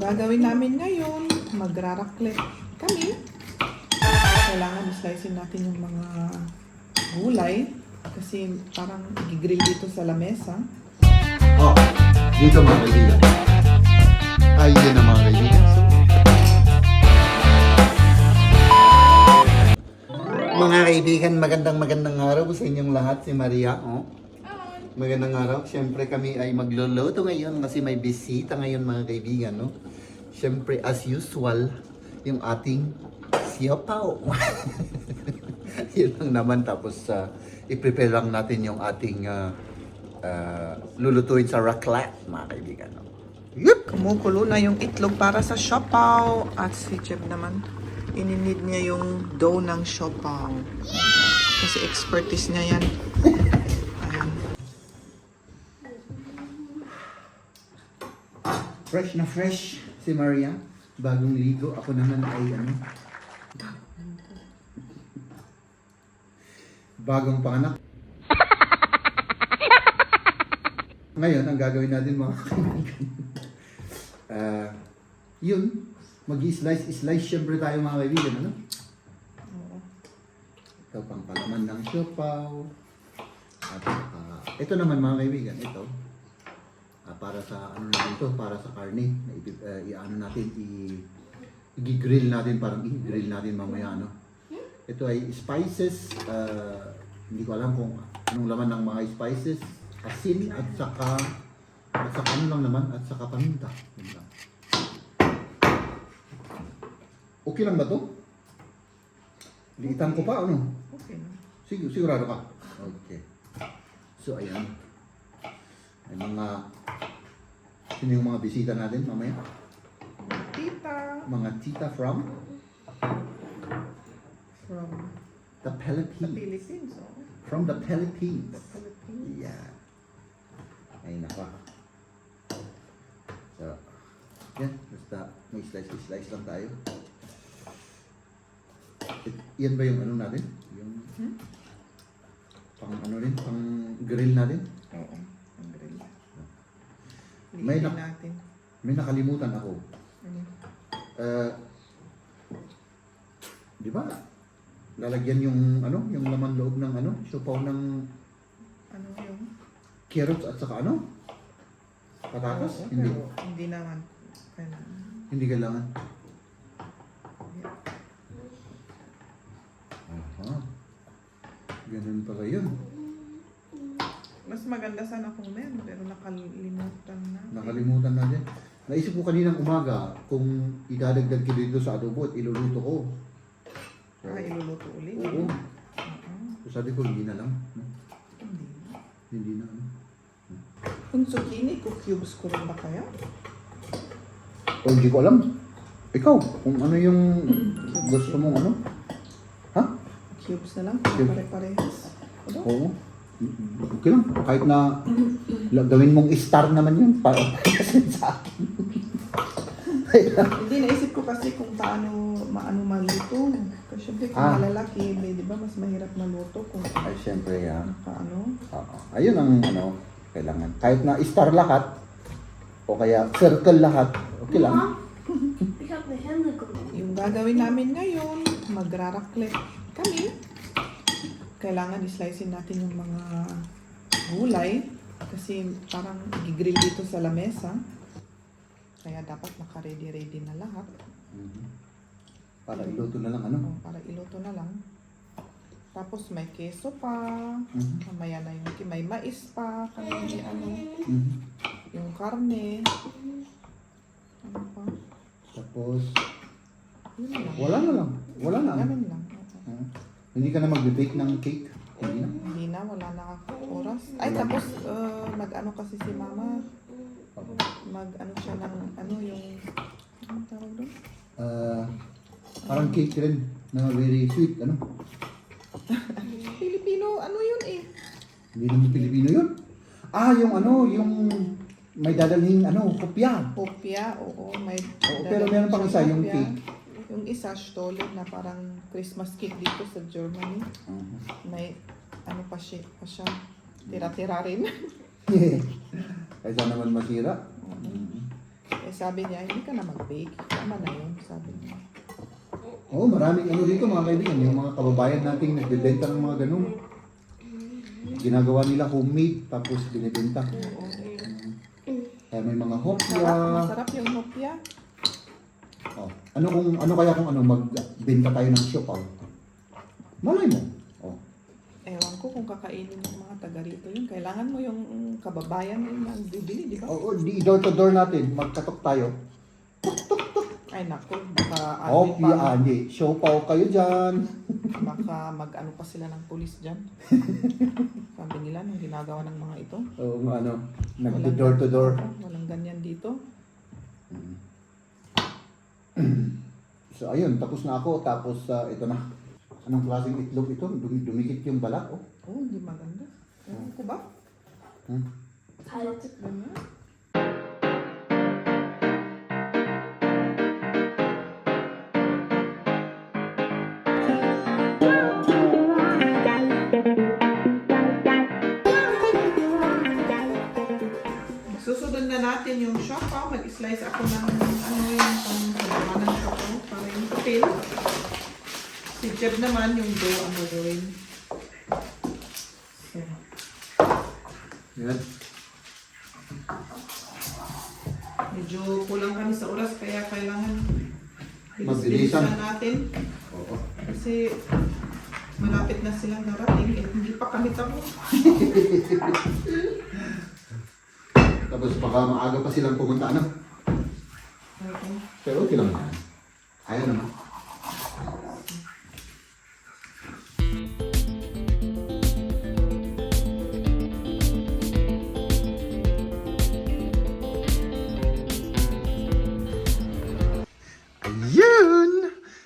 gagawin namin ngayon, magraraklet kami. Kailangan slicein natin yung mga gulay kasi parang gigrill dito sa lamesa. Oh, dito mga kaibigan. Ay, yun na mga kaibigan. So, mga kaibigan, magandang magandang araw sa inyong lahat. Si Maria, oh. Magandang araw. Siyempre kami ay magluluto ngayon kasi may bisita ngayon mga kaibigan, no? Siyempre, as usual, yung ating siyapaw. Yun lang naman. Tapos, uh, i-prepare lang natin yung ating ah, ah, lulutuin sa raclette, mga kaibigan. No? Yup! Kumukulo na yung itlog para sa siopaw. At si Jeb naman, ininid niya yung dough ng siopaw. Kasi expertise niya yan. Fresh na fresh si Maria. Bagong ligo. Ako naman ay ano. Bagong panganak. Ngayon, ang gagawin natin mga kaibigan. Ah, yun. Mag-slice, slice syempre tayo mga kaibigan, ano? Ito pang palaman ng siopaw. At ah, ito naman mga kaibigan, ito. Ah, para sa ano natin to, para sa karne na i, uh, i-ano natin i i-grill natin parang i-grill natin mamaya ano. Ito ay spices, ah, hindi ko alam kung anong laman ng mga spices, asin at saka at saka ano lang naman at saka paminta. Lang. Okay lang ba to? Liitan ko pa ano? Okay. Sig sigurado ka? Okay. So, ayan. May mga... Sino yung mga bisita natin mamaya? Tita Mga tita from from the the Philippines. Philippines. Oh. From the Philippines. The Philippines. Yeah. Ay, naka. So, yan. Basta may slice-slice lang tayo. It- yan ba yung ano natin? Yung Hmm? pang ano rin? Pang grill natin? May nak- natin. May nakalimutan ako. Ano? Uh, di ba? Lalagyan yung ano, yung laman loob ng ano, siopaw ng Ano yung? carrots at saka ano? Patatas? Oo, hindi. pero hindi naman. Kailangan. Hindi kailangan. Aha. Ganun pala yun. Mas maganda sana kung meron, pero nakalimutan na. Nakalimutan natin. Naisip ko kaninang umaga kung idadagdag ko dito sa adobo at iluluto ko. Ah, iluluto ulit. Oo. So sabi ko, hindi na lang. no? Hindi. Hindi na. ano. Kung zucchini, kung cubes ko rin ba kaya? O hindi ko alam. Ikaw, kung ano yung gusto mong ano? Ha? Cubes na lang, pare-parehas. Ano? Oo. Okay lang. Kahit na gawin mong star naman yun. Para sa akin. Hindi, naisip ko kasi kung paano maano maluto. Kasi syempre kung Ah. malalaki, may, di ba mas mahirap maluto kung Ay, syempre yan. nakaano. Oo. Ayun ang ano, kailangan. Kahit na star lahat, o kaya circle lahat, okay lang. Hände gemacht. Yung gagawin namin ngayon, magraraklet kami. Kailangan islicein natin yung mga gulay kasi parang gigrill dito sa lamesa. Kaya dapat naka-ready-ready na lahat. Mhm. Para iluto na lang ano. O, para iluto na lang. Tapos may keso pa. Mhm. Mamaya na yung may mais pa. Kaya may ano, Mhm. yung karne. Ano pa? Tapos, wala na lang. Wala na. Ganun lang. Oo. Ah. Hindi ka na mag-bake ng cake. Hindi na. Hindi na, wala na oras. Ay, tapos uh, mag-ano kasi si mama. Mag-ano siya ng, ano yung, ano tawag doon? Ah, parang cake rin na very sweet. Ano? Filipino, ano yun eh? Hindi naman Pilipino yun. Ah, yung ano, yung may dadalhin ano, kopya. Popia, oo. May Oo, pero meron pang isa, yung cake. Yung isa, Stollen, na parang Christmas cake dito sa Germany. Mhm. May, ano pa siya, pa siya. Tira-tira rin. Kaysa naman masira. Mhm. Eh, sabi niya, hindi ka na mag-bake. Tama na yun, sabi niya. Oo, maraming ano dito mga kaibigan, yung mga kababayan nating nagbebenta ng mga ganun. Ginagawa nila homemade, tapos binibenta. Kaya may mga hopya. Masarap, masarap yung hopya. Oh. Ano kung ano kaya kung ano magbenta tayo ng siopaw? Malay mo. Oh. Ewan ko kung kakainin ng mga taga rito yun. Kailangan mo yung kababayan yung nagbibili, di ba? Oo, di door to door natin, magkatok tayo. Ay nako, baka ano Hopya, pa, ah, hindi. Siopaw kayo dyan. baka mag-ano pa sila ng pulis dyan. sabi nila nung ginagawa ng mga ito. Oo, nga, ano, nagdo-door to door. Walang ganyan dito. So ayun, tapos na ako, tapos ah, ito na. Anong klaseng itlog ito? Dumi dumikit yung balat, oh. Oh, hindi maganda. Ewan ko ba? Hmm. Kalt. Ganyan. Susunod na natin yung siopaw. Mag-slice ako ng ano yung pang papel. Si Jeb naman yung dough ang gagawin. So, Yan. medyo kulang kami sa oras kaya kailangan Mabilisan. natin. Oo. Kasi malapit na silang darating eh hindi pa kami tapos. Tapos baka maaga pa silang pumunta, ano? Okay. Pero okay lang naman. Ayaw naman.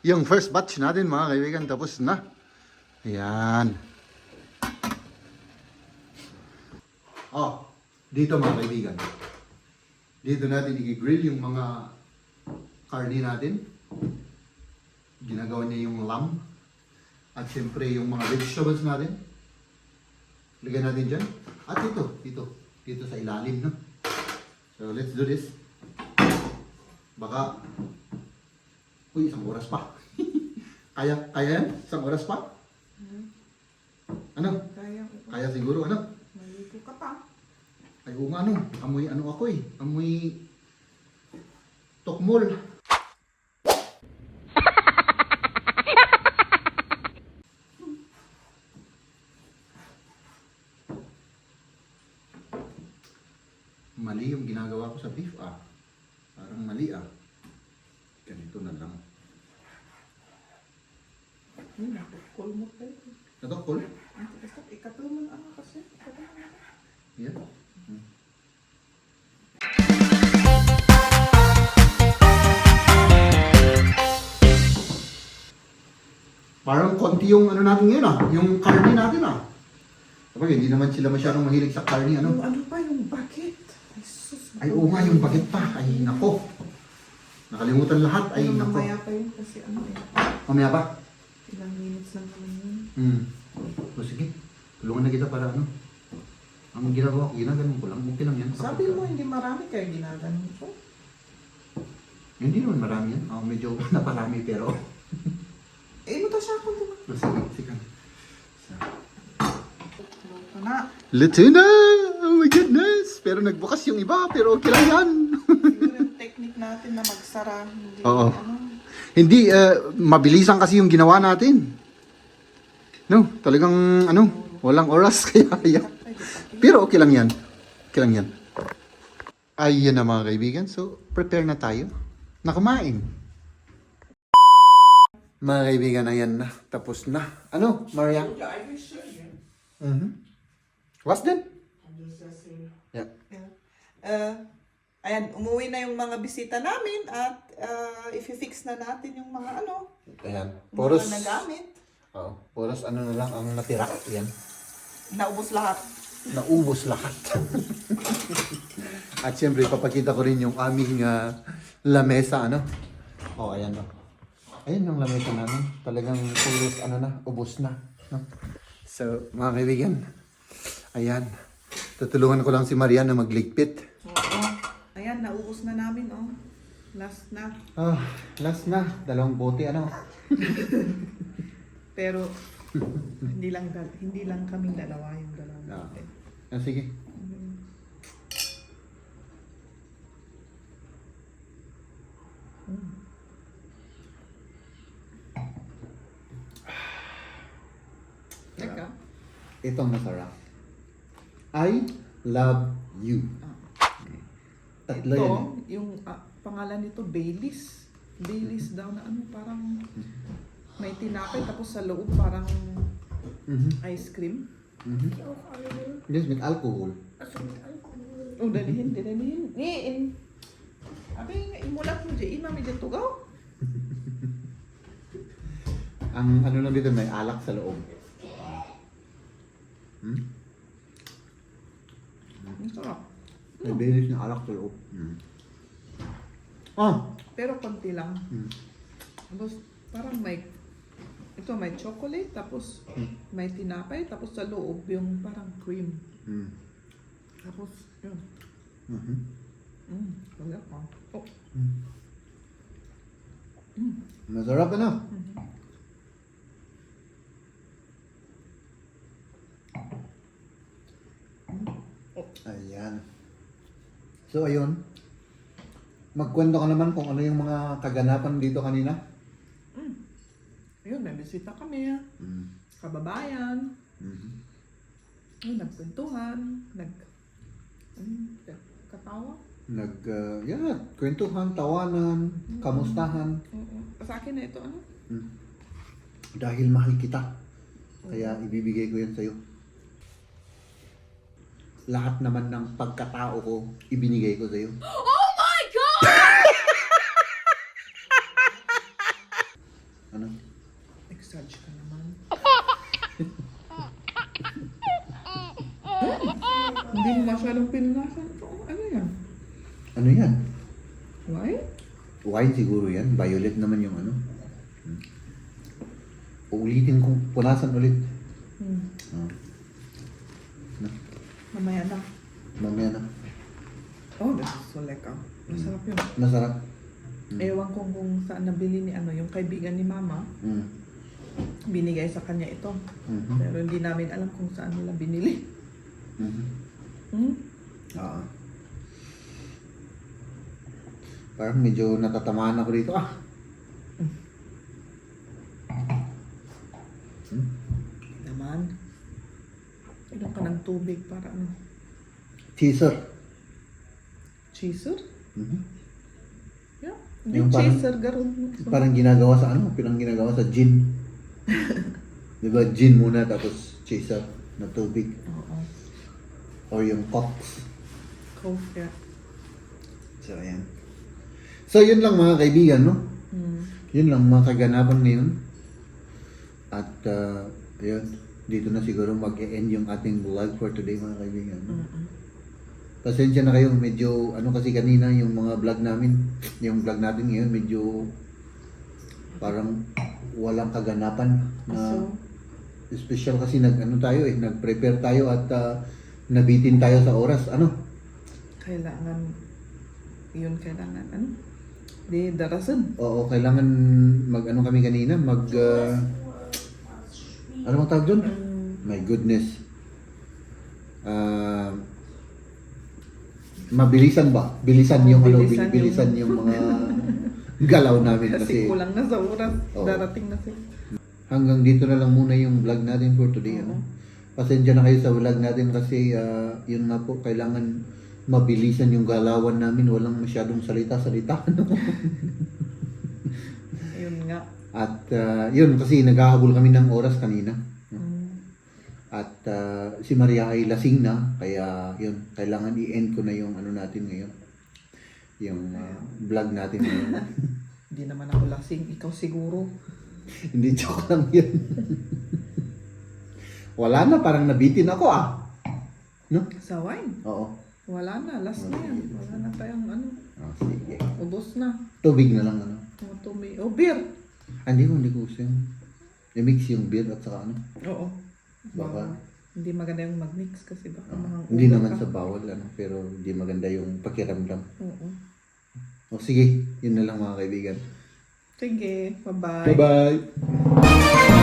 Yung first batch natin mga kaibigan tapos na. Ayan. Oh, dito mga kaibigan. Dito natin i-grill yung mga karne natin. Ginagawa niya yung lamb. At siyempre yung mga vegetables natin. Lagyan natin dyan. At dito, dito. Dito sa ilalim, no? So, let's do this. Baka, uy, isang oras pa. kaya, kaya yan? Isang oras pa? Ano? Kaya Kaya siguro, ano? maligo ka pa. Ay, oo nga, ano? Amoy, ano ako eh? Amoy, tokmol. Mali yung ginagawa ko sa beef ah. Parang mali ah. Ganito na lang. Hmm, nakukul mo kayo. Natokol? Basta ikatlo mo na ano kasi. Na. Yan. Parang konti yung ano natin ngayon ah, yung karne natin ah. Kapag hindi naman sila masyadong mahilig sa karne ano. Yung ano pa yung bucket? Ay sus. Ay oo nga yung baget pa, ay nako. Nakalimutan lahat, ay Ay, nako. mamaya pa yun kasi ano eh. Mamaya pa? Ilang minutes lang naman yun. Hmm. O sige, tulungan na kita para ano. Ang ginagawa ko, ginaganon ko lang, okay lang yan. Sabi mo hindi marami kayo ginaganon ko. Hindi naman marami yan. Oh, medyo naparami pero. Eh, mo to siya kung diba? O sige, sige. So. Ito na. Luto na! Oh my goodness! Pero nagbukas yung iba, pero okay lang yan. Siguro yung technique natin na magsara. Hindi, Oo. ano. Hindi, uh, mabilisan kasi yung ginawa natin. No, talagang ano, walang oras kaya yan. Pero okay lang yan. Okay lang yan. Ayun na mga kaibigan. So, prepare na tayo. Na kumain. Mga kaibigan, ayan na. Tapos na. Ano, Maria? Mhm. What's that? Yeah. Uh, ayan, umuwi na yung mga bisita namin at uh, i-fix na natin yung mga ano, Ayan. mga Puros, nagamit. oh, puros ano na lang ang natira. Ayan. Naubos lahat. Naubos lahat. At siyempre, papakita ko rin yung aming ah, lamesa, ano? Oh, ayan o. Ayan yung lamesa namin. Talagang pulos, ano na, ubos na. No? So, mga kaibigan, ayan. Tutulungan ko lang si Maria na magligpit. Oo. Ayan, naubos na namin, oh. Last na. Ah, last na. Dalawang bote, ano? Pero, hindi lang hindi lang kaming dalawa yung dalawang Ah. natin. Ah, sige. Teka. Itong masarap. I love you. Tatlo Ito, yan. yung ah, pangalan nito, Baileys. Baileys daw na ano, parang may tinapay tapos sa loob parang Mhm. ice cream. Mhm. Yes. Also mit Alkohol. Oh, dalihin, dalihin. Ni, in. Abi, imulat mo dyan, mami dyan tugaw. Ang ano lang dito, may alak sa loob. Hmm? Ang sarap. May bilis na alak sa loob. Hmm. Ah! Pero konti lang. Hmm. Tapos parang may, ito may chocolate, tapos Hmm. may tinapay, tapos sa loob yung parang cream. Hmm. Tapos, yun. Mhm. Mm, sarap ah. Oh, Hmm. mm. Masarap ano? Ayan. So, ayun. Magkwento ka naman kung ano yung mga kaganapan dito kanina. Mm. Ayun, may bisita kami. Mm. Kababayan. Mhm. Ayun, nagkwentuhan. Nag... Ano, katawa. Nag, uh, yeah, kwentuhan, tawanan, kamustahan. Oo. Sa akin na ito, ano? Mm. Dahil mahal kita. Kaya ibibigay ko yan sa'yo. Lahat naman ng pagkatao ko, ibinigay ko sa'yo. Oh my god! Ano? Exage ka naman. Hindi mo masyadong pinulasan ito. Ano yan? Ano yan? Why? Wine siguro yan. Violet naman yung ano. Hmm. Uulitin ko. Punasan ulit. Hmm. Ah. Mamaya na. mamaya na. Oh, this is so lekker. Masarap yun. Masarap. Mm. Ewan ko kung saan nabili ni ano, yung kaibigan ni Mama, Mm. binigay sa kanya ito. Mhm. Pero hindi namin alam kung saan nila binili. Mhm. Hmm? Oo. Parang medyo natatamaan ako dito. Ah! Hmm? Naman. Inom ka ng tubig para ano? Chaser. Chaser? Mhm. Yeah. Yung Yung parang- chaser garon. Parang ginagawa sa ano, pinang ginagawa sa gin. Di ba gin muna tapos chaser na tubig. Oo. Or yung cocks. Coke, yeah. So, ayan. So, yun lang mga kaibigan, no? Hmm. Yun lang mga kaganapan ngayon. At, uh, ayun, dito na siguro mag-e-end yung ating vlog for today mga kaibigan. no? Mm-mm. Pasensya na kayo, medyo, ano kasi kanina, yung mga vlog namin, yung vlog natin ngayon, medyo parang walang kaganapan na So, special kasi nag ano tayo eh, nag-prepare tayo at uh, nabitin tayo sa oras. Ano? kailangan, yun kailangan, ano? Di darasan. Oo, kailangan mag ano kami kanina, mag uh, ano bang tawag doon? Mm. My goodness. Ah, mabilisan ba? Bilisan yung ano, Bilisan bil- bilisan yung- yung mga galaw namin Kasi kasi kulang na sa oras. Oo. Darating na si. hanggang dito na lang muna yung vlog natin for today. Ano? Pasensya na kayo sa vlog natin kasi ah, yun nga po, kailangan mabilisan yung galawan namin. Walang masyadong salita-salita. Ano? Yun nga. At ah, yun, kasi naghahabol kami ng oras kanina. Mm. At ah, si Maria ay lasing na, kaya yun, kailangan i-end ko na yung ano natin ngayon. Yung ah, vlog natin ngayon. Hindi naman ako lasing. Ikaw siguro. Hindi, joke lang yun. Wala na, parang nabitin ako ah. No? Sa wine. Oo. Wala na. Last na yan. Wala na tayong ano. Oh, sige. Ubos na. Tubig na lang ano. Oh, tumi. Oh, beer. Ah, hindi ko, hindi ko gusto yung i-mix yung beer at saka ano. Oo. Baka Hindi maganda yung mag-mix kasi baka mga Hindi naman sa bawal, ano, pero hindi maganda yung pakiramdam. Oo. O sige, yun na lang mga kaibigan. Sige, bye-bye. Bye-bye!